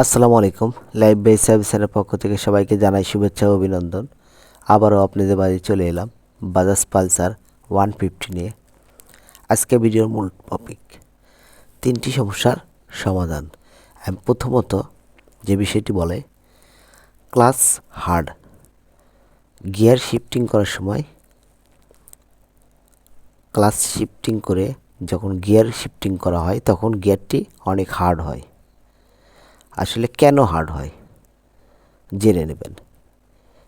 আসসালামু আলাইকুম। Live base সার্ভিসের পক্ষ থেকে সবাইকে জানাই শুভেচ্ছা ও অভিনন্দন। আবারও আপনাদের বাড়ি চলে এলাম বাজাজ পালসার ওয়ান ফিফটি নিয়ে। আজকে ভিডিওর মূল টপিক তিনটি সমস্যার সমাধান। প্রথমত যে বিষয়টি বলে ক্লাস হার্ড গিয়ার শিফটিং করার সময় ক্লাস শিফটিং করে যখন গিয়ার শিফটিং করা হয়, তখন গিয়ারটি অনেক হার্ড হয়। আসলে কেন হার্ড হয়? জেনে নেবেন।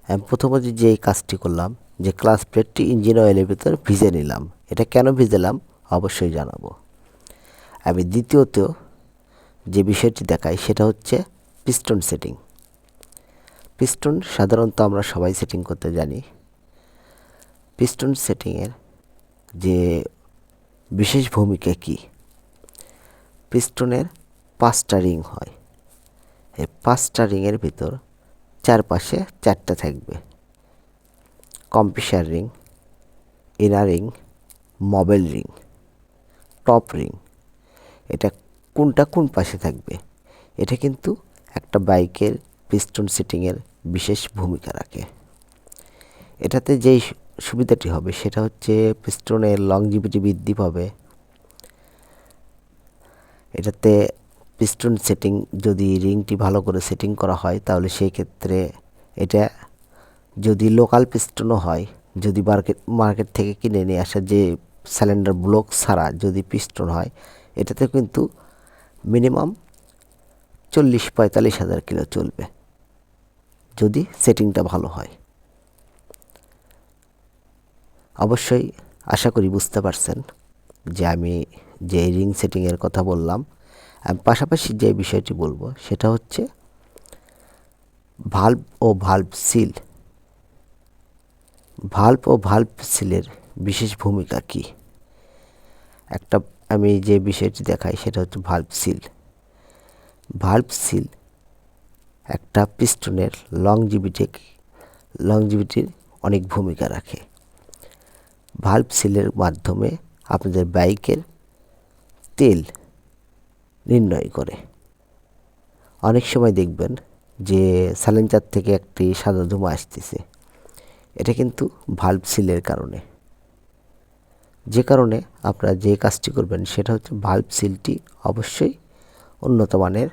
আমি প্রথমত যে কাজটি করলাম, যে ক্লাস প্লেটটি ইঞ্জিন অয়েলের ভিতর ভিজে নিলাম, এটা কেন ভিজালাম অবশ্যই জানাব। আমি দ্বিতীয়ত যে বিষয়টি দেখাই, সেটা হচ্ছে পিস্টন সেটিং পিস্টন সাধারণত আমরা সবাই সেটিং করতে জানি। পিস্টন সেটিংয়ের যে বিশেষ ভূমিকা কী? পিস্টনের পাঁচটা রিং হয়। এই পাঁচটা রিংয়ের ভিতর চারপাশে চারটা থাকবে। Compressor ring, inner ring, mobile ring, top ring. এটা কোনটা কোন পাশে থাকবে? এটা কিন্তু একটা বাইকের পিস্টন সেটিংয়ের বিশেষ ভূমিকা রাখে। এটাতে যেই সুবিধাটি হবে সেটা হচ্ছে পিস্টনের লংজিভিটি বৃদ্ধি পাবে। এটাতে পিস্টন সেটিং যদি রিংটি ভালো করে সেটিং করা হয়, তাহলে সেই ক্ষেত্রে এটা যদি লোকাল পিস্টনও হয়, যদি মার্কেট মার্কেট থেকে কিনে নিয়ে আসা যে সিলিন্ডার ব্লক ছাড়া যদি পিস্টন হয়, এটাতে কিন্তু মিনিমাম চল্লিশ পঁয়তাল্লিশ হাজার কিলো চলবে যদি সেটিংটা ভালো হয়। অবশ্যই আশা করি বুঝতে পারছেন যে আমি যে রিং সেটিংয়ের কথা বললাম আমি পাশাপাশি যে বিষয়টি বলব, সেটা হচ্ছে ভাল্ব ও ভাল্ব সিল ভাল্ব ও ভাল্ব সিলের বিশেষ ভূমিকা কি? একটা, আমি যে বিষয়টি দেখাই, সেটা হচ্ছে ভাল্ব সিল ভাল্ব সিল একটা পিস্টনের লংজিভিটি লংজিভিটির অনেক ভূমিকা রাখে। ভাল্ব সিলের মাধ্যমে আপনাদের বাইকের তেল নির্ণয় করে। অনেক সময় দেখবেন যে সাইলেন্সার থেকে একটি সাদা ধোঁয়া আসতেছে। এটা কিন্তু ভাল্ব সিলের কারণে। যে কারণে আপনারা যে কাজটি করবেন সেটা হচ্ছে ভাল্ব সিলটি অবশ্যই উন্নত মানের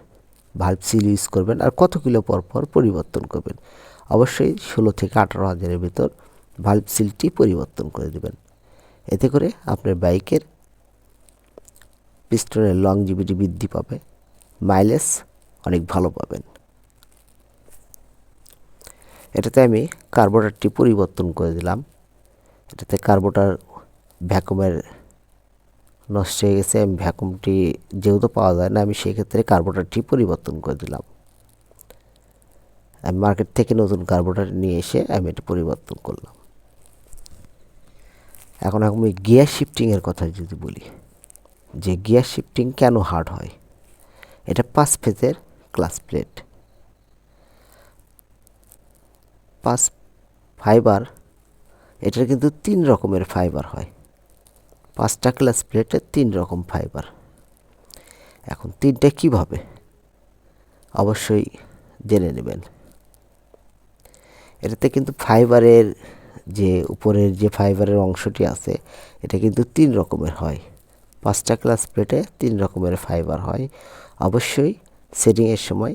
ভাল্ব সিল ইউজ করবেন আর কত কিলো পর পর পরিবর্তন করবেন। অবশ্যই ষোলো থেকে আঠারো হাজারের ভিতর ভাল্ব সিলটি পরিবর্তন করে দেবেন। এতে করে আপনার বাইকের পিস্টনের লংজিভিটি বৃদ্ধি পাবে। মাইলেজ অনেক ভালো পাবেন। এটাতে আমি কার্বোরেটরটি পরিবর্তন করে দিলাম। এটাতে কার্বোটার ভ্যাকুমের নষ্ট হয়ে গেছে, আমি ভ্যাকুমটি যেহেতু পাওয়া যায় না, আমি সেক্ষেত্রে কার্বোটারটি পরিবর্তন করে দিলাম। আমি মার্কেট থেকে নতুন কার্বোটার নিয়ে এসে আমি এটা পরিবর্তন করলাম। এখন আমি গিয়ার শিফটিংয়ের কথা যদি বলি। যে গিয়ার শিফটিং কেন হার্ড হয়। এটা পাঁচ ফেজের ক্লাস প্লেট। পাঁচ ফাইবার, এটার কিন্তু তিন রকমের ফাইবার হয়। পাঁচটা ক্লাস প্লেটে তিন রকম ফাইবার। এখন তিনটা কীভাবে? অবশ্যই জেনে নেবেন। এটাতে কিন্তু ফাইবারের যে উপরের যে ফাইবারের অংশটি আছে, এটা কিন্তু তিন রকমের হয়। পাঁচটা ক্লাস প্লেটে তিন রকমের ফাইবার হয়। অবশ্যই সেটিংয়ের সময়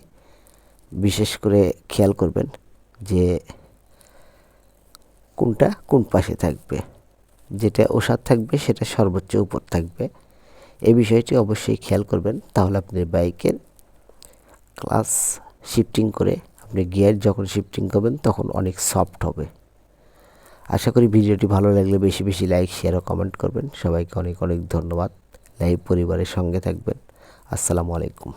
বিশেষ করে খেয়াল করবেন যে কোনটা কোন পাশে থাকবে, যেটা ওষার থাকবে সেটা সর্বোচ্চ উপর থাকবে। এই বিষয়টি অবশ্যই খেয়াল করবেন। তাহলে আপনার বাইকের ক্লাস শিফটিং করে আপনি গিয়ার যখন শিফটিং করবেন তখন অনেক সফট হবে। আশা করি ভিডিওটি ভালো লাগলে বেশি বেশি লাইক শেয়ার ও কমেন্ট করবেন। সবাইকে অনেক অনেক ধন্যবাদ। লাইভ পরিবারের সঙ্গে থাকবেন। আসসালামু আলাইকুম।